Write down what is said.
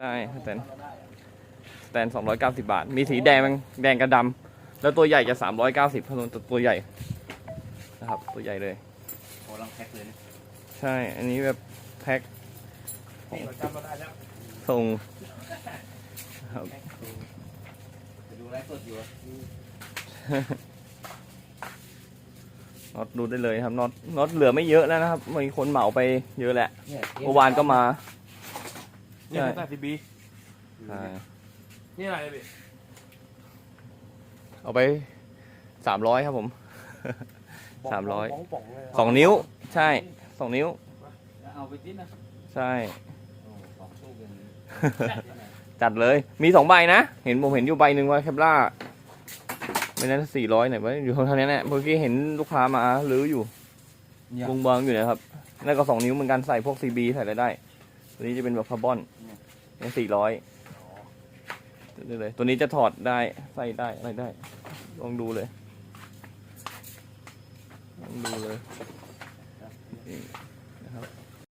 ใช่สแตนสแตนสองร้อยเก้าสิบาท มีสีแดงแดงกับดำแล้วตัวใหญ่จะสามร้อยเก้าสิบพนนตัวใหญ่นะครับ ตัวใหญ่เลยโอ้ลังแพ็คเลยนะใช่ อันนี้แบบแพ็คนี่เราจำเราได้แล้วส่งครับแพ็คดูจะดูไลฟ์สดอยู่อะน็อตดูได้เลยครับน็อตน็อตเหลือไม่เยอะแล้วนะครับมีคนเหมาไปเยอะแหละเนี่ยเมื่อวานก็มา นี่แปดสิบบีใช่นี่อะไรพี่เอาไปสามร้อยครับผมสามร้อยป๋งป๋งเลยสองนิ้ว ใช่สองนิ้ว เอาไปทิ้งนะใช่โอ้สองตู้กันจัดเลยมีสองใบนะ เห็นผมเห็นอยู่ใบหนึ่งว่าแคปล่าไม่นั้นสี่ร้อยไหนวะอยู่เท่านี้แหละเมื่อกี้เห็นลูกค้ามาลื้ออยู่เนี่ยวงบางอยู่นะครับนั่นก็สองนิ้วเหมือนกันใส่พวกซีบีใส่อะไรได้ ตัวนี้จะเป็นแบบคาร์บอนเนี่ยสี่ร้อยเลยตัวนี้จะถอดได้ใส่ได้อะไรได้ ลองดูเลยลองดูเลยนี่